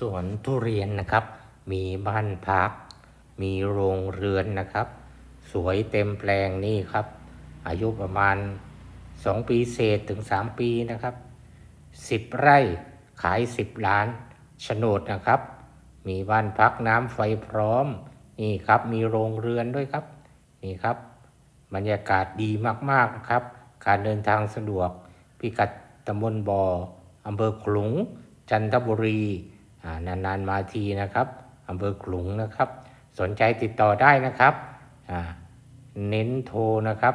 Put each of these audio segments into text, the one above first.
สวนทุเรียนนะครับ มีบ้านพัก มีโรงเรือนนะครับ สวยเต็มแปลงนี่ครับ อายุประมาณ 2 ปีเศษถึง 3 ปีนะครับ 10 ไร่ขาย 10 ล้านโฉนดนะครับ มีบ้านพักน้ำไฟพร้อม นี่ครับมีโรงเรือนด้วยครับ นี่ครับ บรรยากาศดีมากๆนะครับ การเดินทางสะดวกพิกัดตำบลบอ่ออำเภอขลุง จันทบุรี นานๆมาทีนะครับอำเภอขลุงนะครับ สนใจติดต่อได้นะครับเน้นโทรนะครับ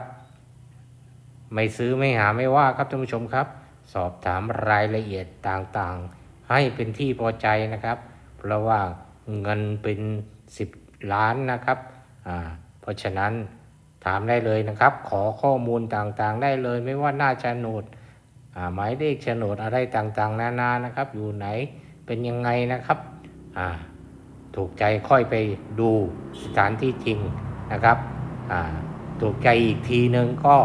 ไม่ซื้อไม่หาไม่ว่าครับท่านผู้ชมครับ สอบถามรายละเอียดต่างๆ ให้เป็นที่พอใจนะครับ เพราะว่าเงินเป็น 10 ล้านนะครับเพราะฉะนั้นถามได้เลยนะครับ ขอข้อมูลต่างๆ ได้เลยไม่ว่าหน้าโฉนดหมายเลขโฉนดอะไรต่างๆ นานานะครับ อยู่ไหน เป็นยังไงนะครับ อ่า ถูกใจค่อยไปดูสถานที่จริงนะครับ อ่า ถูกใจอีกทีนึงก็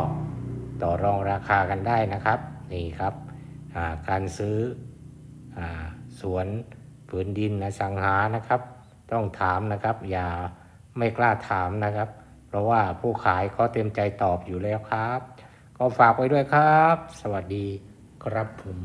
ต่อรองราคากันได้นะครับ นี่ครับ อ่า การซื้ออาสวนผืนดินอสังหานะครับ ต้องถามนะครับ อย่าไม่กล้าถามนะครับ เพราะว่าผู้ขายเขาเต็มใจตอบอยู่แล้วครับ ก็ฝากไว้ด้วยครับ สวัสดีครับผม